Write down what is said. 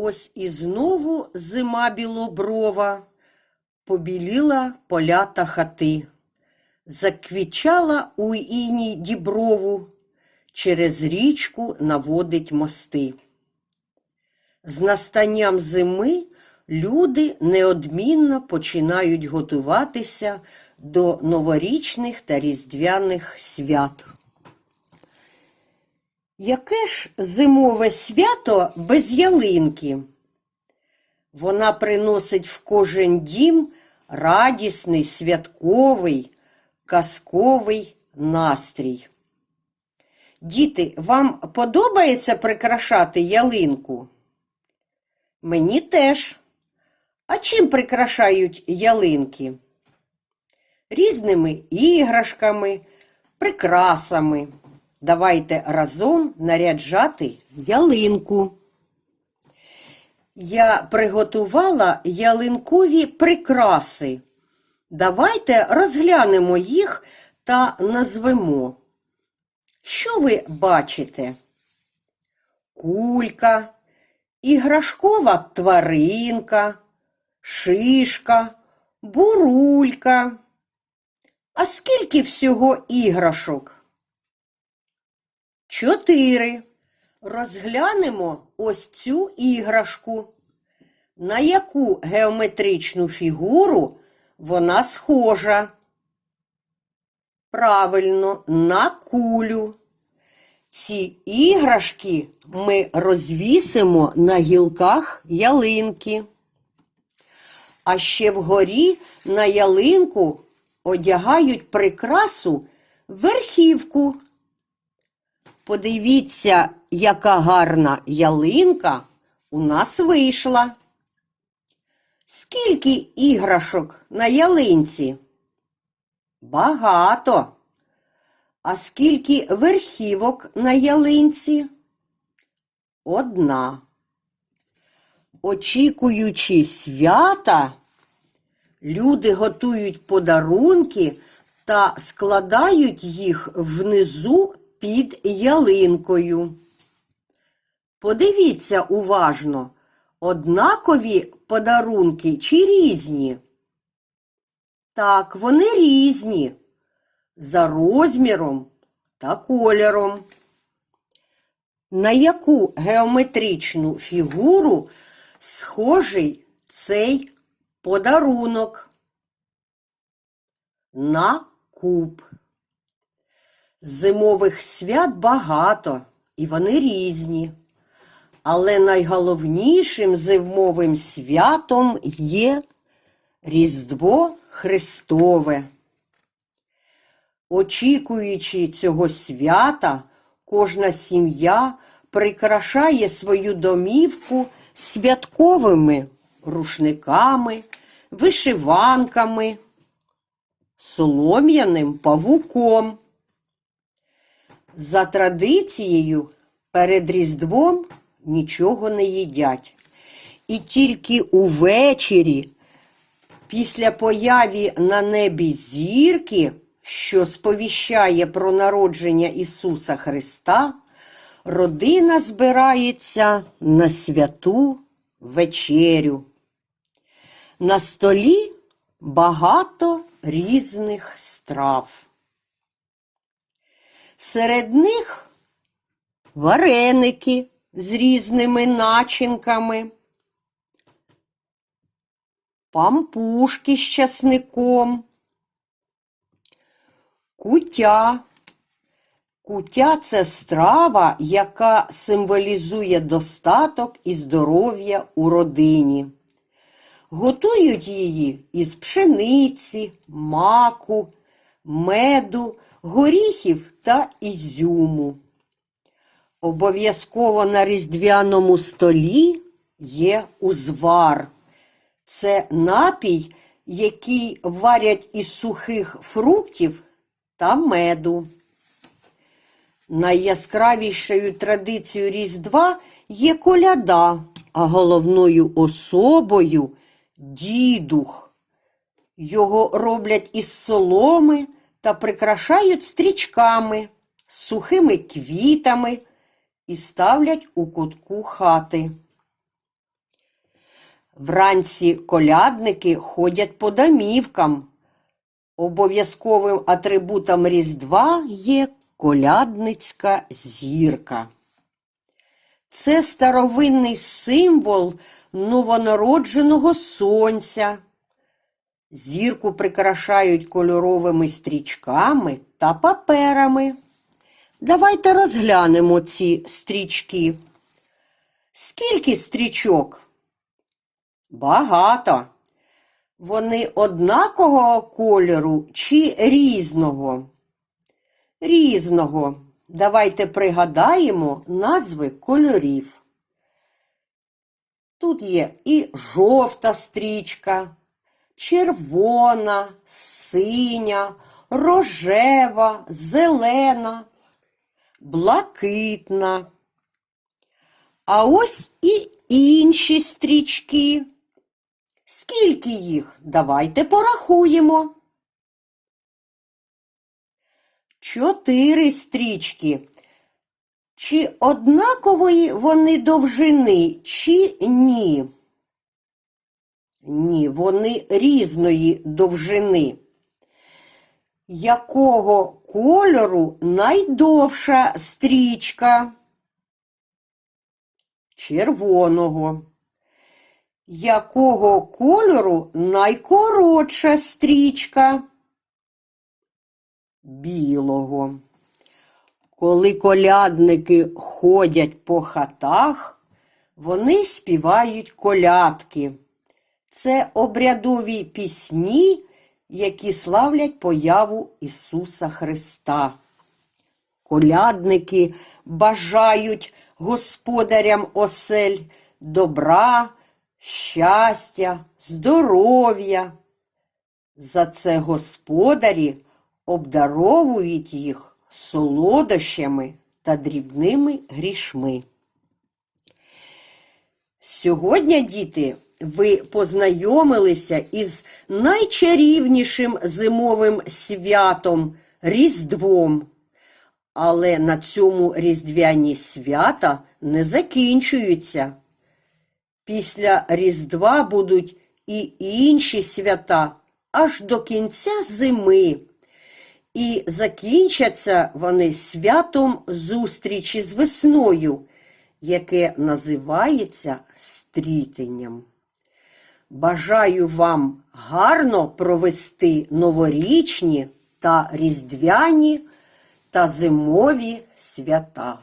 Ось і знову зима білоброва побіліла поля та хати, заквічала у іній діброву, через річку наводить мости. З настанням зими люди неодмінно починають готуватися до новорічних та різдвяних свят. Яке ж зимове свято без ялинки? Вона приносить в кожен дім радісний, святковий, казковий настрій. Діти, вам подобається прикрашати ялинку? Мені теж. А чим прикрашають ялинки? Різними іграшками, прикрасами. Давайте разом наряджати ялинку. Я приготувала ялинкові прикраси. Давайте розглянемо їх та назвемо. Що ви бачите? Кулька, іграшкова тваринка, шишка, бурулька. А скільки всього іграшок? Чотири. Розглянемо ось цю іграшку. На яку геометричну фігуру вона схожа? Правильно, на кулю. Ці іграшки ми розвісимо на гілках ялинки. А ще вгорі на ялинку одягають прикрасу верхівку. Подивіться, яка гарна ялинка у нас вийшла. Скільки іграшок на ялинці? Багато. А скільки верхівок на ялинці? Одна. Очікуючи свята, люди готують подарунки та складають їх внизу під ялинкою. Подивіться уважно, однакові подарунки чи різні? Так, вони різні. За розміром та кольором. На яку геометричну фігуру схожий цей подарунок? На куб. Зимових свят багато, і вони різні. Але найголовнішим зимовим святом є Різдво Христове. Очікуючи цього свята, кожна сім'я прикрашає свою домівку святковими рушниками, вишиванками, солом'яним павуком. За традицією, перед Різдвом нічого не їдять. І тільки увечері, після появі на небі зірки, що сповіщає про народження Ісуса Христа, родина збирається на святу вечерю. На столі багато різних страв. Серед них вареники з різними начинками, пампушки з часником, кутя. Кутя це страва, яка символізує достаток і здоров'я у родині. Готують її із пшениці, маку, меду, горіхів та ізюму. Обов'язково на різдвяному столі є узвар. Це напій, який варять із сухих фруктів та меду. Найяскравішою традицією Різдва є коляда, а головною особою дідух. Його роблять із соломи та прикрашають стрічками, сухими квітами і ставлять у кутку хати. Вранці колядники ходять по домівкам. Обов'язковим атрибутом Різдва є колядницька зірка. Це старовинний символ новонародженого сонця. Зірку прикрашають кольоровими стрічками та паперами. Давайте розглянемо ці стрічки. Скільки стрічок? Багато. Вони однакового кольору чи різного? Різного. Давайте пригадаємо назви кольорів. Тут є і жовта стрічка, червона, синя, рожева, зелена, блакитна. А ось і інші стрічки. Скільки їх? Давайте порахуємо. Чотири стрічки. Чи однакової вони довжини, чи ні? Ні, вони різної довжини. Якого кольору найдовша стрічка? Червоного. Якого кольору найкоротша стрічка? Білого. Коли колядники ходять по хатах, вони співають колядки. Це обрядові пісні, які славлять появу Ісуса Христа. Колядники бажають господарям осель добра, щастя, здоров'я. За це господарі обдаровують їх солодощами та дрібними грішми. Сьогодні, діти, ви познайомилися із найчарівнішим зимовим святом Різдвом. Але на цьому різдвяні свята не закінчуються. Після Різдва будуть і інші свята аж до кінця зими. І закінчаться вони святом зустрічі з весною, яке називається стрітенням. Бажаю вам гарно провести новорічні та різдвяні та зимові свята.